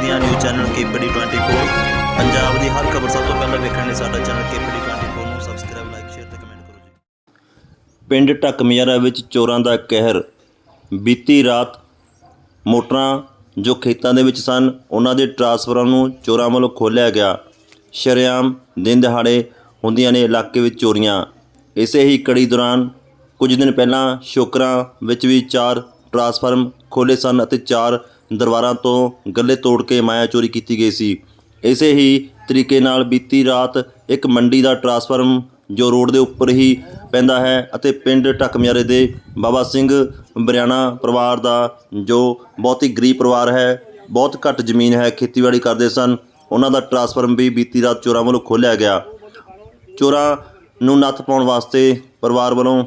ਪੰਜਾਬ ਦੀਆਂ news channel KPD 24 Punjab ਦੀ ਹਰ ਖਬਰ ਸਭ ਤੋਂ ਪਹਿਲਾਂ ਵੇਖਣ ਲਈ ਸਾਡਾ ਚੈਨਲ ਕੇਪੀਡੀ 24 ਨੂੰ ਸਬਸਕ੍ਰਾਈਬ ਲਾਈਕ ਸ਼ੇਅਰ ਤੇ ਕਮੈਂਟ ਕਰੋ ਜੀ। ਪਿੰਡ ਢੱਕਮਿਆਰਾ ਵਿੱਚ ਚੋਰਾਂ ਦਾ ਕਹਿਰ। ਬੀਤੀ ਰਾਤ ਮੋਟਰਾਂ ਜੋ ਖੇਤਾਂ ਦੇ ਵਿੱਚ ਸਨ, ਉਹਨਾਂ ਦੇ ਟਰਾਂਸਫਰਾਂ ਨੂੰ ਚੋਰਾਂ ਵੱਲੋਂ ਖੋਲ੍ਹਿਆ ਗਿਆ। ਸ਼ਰੇਆਮ ਦਿਨ ਦਿਹਾੜੇ ਹੁੰਦੀਆਂ ਨੇ ਇਲਾਕੇ ਵਿੱਚ ਚੋਰੀਆਂ। ਇਸੇ ਹੀ ਕੜੀ ਦੌਰਾਨ ਕੁਝ ਦਿਨ ਪਹਿਲਾਂ ਸ਼ੋਕਰਾਂ ਵਿੱਚ ਵੀ ਚਾਰ ਟਰਾਂਸਫਾਰਮ ਖੋਲੇ ਸਨ ਅਤੇ ਚਾਰ ਦਰਬਾਰਾਂ ਤੋਂ ਗੱਲੇ ਤੋੜ ਕੇ ਮਾਇਆ ਚੋਰੀ ਕੀਤੀ ਗਈ ਸੀ। ਇਸੇ ਹੀ ਤਰੀਕੇ ਨਾਲ ਬੀਤੀ ਰਾਤ ਇੱਕ ਮੰਡੀ ਦਾ ਟਰਾਂਸਫਾਰਮ ਜੋ ਰੋਡ ਦੇ ਉੱਪਰ ਹੀ ਪੈਂਦਾ ਹੈ ਅਤੇ ਪਿੰਡ ਢੱਕਮਿਆਰੇ ਦੇ ਬਾਬਾ ਸਿੰਘ ਬਰਿਆਣਾ ਪਰਿਵਾਰ ਦਾ ਜੋ ਬਹੁਤ ਹੀ ਗਰੀਬ ਪਰਿਵਾਰ ਹੈ, ਬਹੁਤ ਘੱਟ ਜ਼ਮੀਨ ਹੈ, ਖੇਤੀਬਾੜੀ ਕਰਦੇ ਸਨ, ਉਹਨਾਂ ਦਾ ਟਰਾਂਸਫਾਰਮ ਵੀ ਬੀਤੀ ਰਾਤ ਚੋਰਾਂ ਵੱਲੋਂ ਖੋਲ੍ਹਿਆ ਗਿਆ। ਚੋਰਾਂ ਨੂੰ ਨੱਥ ਪਾਉਣ ਵਾਸਤੇ ਪਰਿਵਾਰ ਵੱਲੋਂ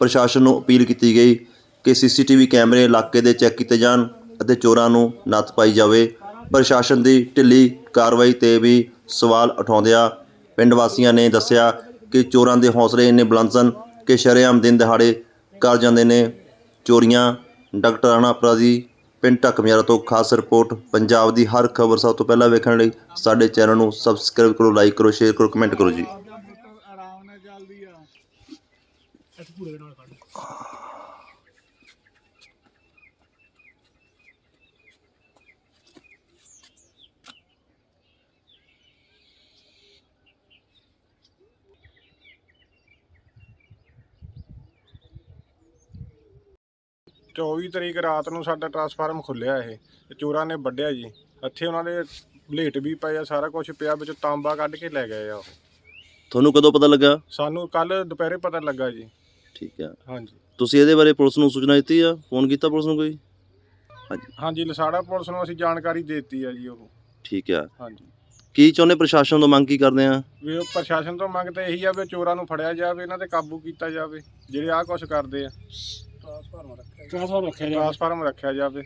ਪ੍ਰਸ਼ਾਸਨ ਨੂੰ ਅਪੀਲ ਕੀਤੀ ਗਈ ਕਿ ਸੀਸੀਟੀਵੀ ਕੈਮਰੇ ਇਲਾਕੇ ਦੇ ਚੈੱਕ ਕੀਤੇ ਜਾਣ। ਅਤੇ ਚੋਰਾਂ ਨੂੰ ਨੱਥ ਪਾਈ ਜਾਵੇ। ਪ੍ਰਸ਼ਾਸਨ ਦੀ ਢਿੱਲੀ ਕਾਰਵਾਈ ਤੇ ਵੀ ਸਵਾਲ ਉਠਾਉਂਦਿਆਂ ਪਿੰਡ ਵਾਸੀਆਂ ਨੇ ਦੱਸਿਆ ਕਿ ਚੋਰਾਂ ਦੇ ਹੌਸਲੇ ਇੰਨੇ ਬੁਲੰਦ ਸਨ ਕਿ ਸ਼ਰੇਆਮ ਦਿਨ ਦਿਹਾੜੇ ਕਰ ਜਾਂਦੇ ਨੇ। ਚੋਰੀਆਂ, ਡਾਕਟਰ ਰਾਣਾ ਅਪਰਾਧੀ, ਪਿੰਡ ਢੱਕਮਿਆਰਾ ਤੋਂ ਖਾਸ ਰਿਪੋਰਟ, ਪੰਜਾਬ ਦੀ ਹਰ ਖਬਰ ਸਭ ਤੋਂ ਪਹਿਲਾਂ ਵੇਖਣ ਲਈ ਸਾਡੇ ਚੈਨਲ ਨੂੰ ਸਬਸਕ੍ਰਾਈਬ ਕਰੋ, ਲਾਈਕ ਕਰੋ, ਸ਼ੇਅਰ ਕਰੋ, ਕਮੈਂਟ ਕਰੋ ਜੀ। ਆਰਾਮ ਨਾਲ ਚੱਲਦੀ ਆ। ਇੱਥੇ ਪੂਰੇ ਦੇ ਨਾਲ ਕੱਢ ਚੌਵੀ ਤਰੀਕ ਰਾਤ ਨੂੰ ਸਾਡਾ ਟਰਾਂਸਫਾਰਮ ਖੁੱਲਿਆ ਇਹ ਤੇ ਚੋਰਾਂ ਨੇ ਵੱਢਿਆ ਜੀ। ਇੱਥੇ ਉਹਨਾਂ ਦੇ ਬਲੇਟ ਵੀ ਪਏ ਆ ਸਾਰਾ ਕੁਝ ਪਿਆ ਵਿੱਚ ਤਾਂਬਾ ਕੱਢ ਕੇ ਲੈ ਗਏ ਆ ਉਹ। ਤੁਹਾਨੂੰ ਕਦੋਂ ਪਤਾ ਲੱਗਾ? ਸਾਨੂੰ ਕੱਲ ਦੁਪਹਿਰੇ ਪਤਾ ਲੱਗਾ ਜੀ। ਠੀਕ ਹੈ ਹਾਂਜੀ। ਤੁਸੀਂ ਇਹਦੇ ਬਾਰੇ ਪੁਲਿਸ ਨੂੰ ਸੂਚਨਾ ਦਿੱਤੀ ਆ? ਫੋਨ ਕੀਤਾ ਪੁਲਿਸ ਨੂੰ ਕੋਈ? ਹਾਂਜੀ। ਹਾਂਜੀ ਲਸਾੜਾ ਪੁਲਿਸ ਨੂੰ ਅਸੀਂ ਜਾਣਕਾਰੀ ਦੇ ਦਿੱਤੀ ਆ ਜੀ ਉਹ। ਠੀਕ ਆ। ਹਾਂਜੀ। ਕੀ ਚਾਹੁੰਦੇ ਪ੍ਰਸ਼ਾਸਨ ਤੋਂ ਮੰਗ ਕੀ ਕਰਦੇ ਆ? ਵੀ ਉਹ ਪ੍ਰਸ਼ਾਸਨ ਤੋਂ ਮੰਗ ਤਾਂ ਇਹੀ ਆ ਵੀ ਚੋਰਾਂ ਨੂੰ ਫੜਿਆ ਜਾਵੇ ਇਹਨਾਂ ਤੇ ਕਾਬੂ ਕੀਤਾ ਜਾਵੇ ਜਿਹੜੇ ਆਹ ਕੁਛ ਕਰਦੇ ਆ। ਟ੍ਰਾਂਸਫਾਰਮ ਰੱਖਿਆ ਜਾ ਟ੍ਰਾਂਸਫਾਰਮ ਰੱਖਿਆ ਜਾਵੇ।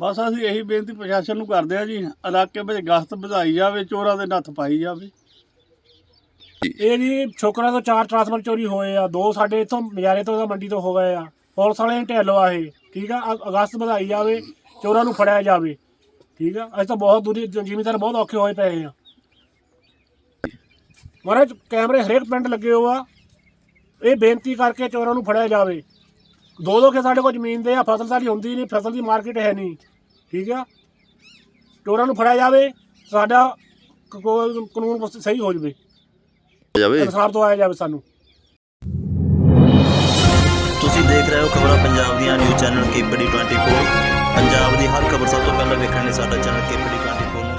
ਬਸ ਅਸੀਂ ਇਹੀ ਬੇਨਤੀ ਪ੍ਰਸ਼ਾਸਨ ਨੂੰ ਕਰਦੇ ਆ ਜੀ ਇਲਾਕੇ ਵਿੱਚ ਗਸ਼ਤ ਵਧਾਈ ਜਾਵੇ ਚੋਰਾਂ ਦੇ ਨੱਥ ਪਾਈ ਜਾਵੇ। ਇਹ ਜੀ ਛੋਕਰਾਂ ਤੋਂ ਚਾਰ ਟਰਾਂਸਫਰ ਚੋਰੀ ਹੋਏ ਆ ਦੋ ਸਾਡੇ ਇਥੋਂ ਮਜਾਰੇ ਤੋਂ ਤਾਂ ਮੰਡੀ ਤੋਂ ਹੋ ਗਏ ਆ। ਪੁਲਿਸ ਵਾਲੇ ਨੇ ਢਿੱਲ ਆ ਇਹ ਠੀਕ ਆ? ਅ- ਅਗਸਤ ਵਧਾਈ ਜਾਵੇ ਚੋਰਾਂ ਨੂੰ ਫੜਿਆ ਜਾਵੇ ਠੀਕ ਆ? ਅਸੀਂ ਤਾਂ ਬਹੁਤ ਦੂਰੀ ਜ਼ਿਮੀਦਾਰ ਬਹੁਤ ਔਖੇ ਹੋਏ ਪਏ ਆ। ਮਹਾਰਾਜ ਕੈਮਰੇ ਹਰੇਕ ਪਿੰਡ ਲੱਗੇ ਹੋ ਆ। ਇਹ ਬੇਨਤੀ ਕਰਕੇ ਚੋਰਾਂ ਨੂੰ ਫੜਿਆ ਜਾਵੇ। ਦੋ ਦੋ ਕੇ ਸਾਡੇ ਕੋਲ ਜ਼ਮੀਨ ਦੇ ਆ ਫਸਲ ਸਾਡੀ ਹੁੰਦੀ ਨਹੀਂ ਫਸਲ ਦੀ ਮਾਰਕੀਟ ਹੈ ਨਹੀਂ। ਠੀਕ ਆ? ਚੋਰਾਂ ਨੂੰ ਫੜਿਆ ਜਾਵੇ ਸਾਡਾ ਕ- ਕੋ- ਕਾਨੂੰਨ ਸਹੀ ਹੋ ਜਾਵੇ। ਜਾਵੇ। ਇਨਸਾਫ ਤੋਂ ਆਇਆ ਜਾਵੇ ਸਾਨੂੰ। ਤੁਸੀਂ ਦੇਖ ਰਹੇ ਹੋ ਖਬਰਾਂ ਪੰਜਾਬ ਦੀਆਂ ਨਿਊਜ਼ ਚੈਨਲ ਕੇਪੀਡੀ 24 ਪੰਜਾਬ ਦੀ ਹਰ ਖਬਰ ਸਭ ਤੋਂ ਪਹਿਲਾਂ ਵੇਖਣ ਲਈ ਸਾਡਾ ਚੈਨਲ ਕੇਪੀਡੀ 24 ਨੂੰ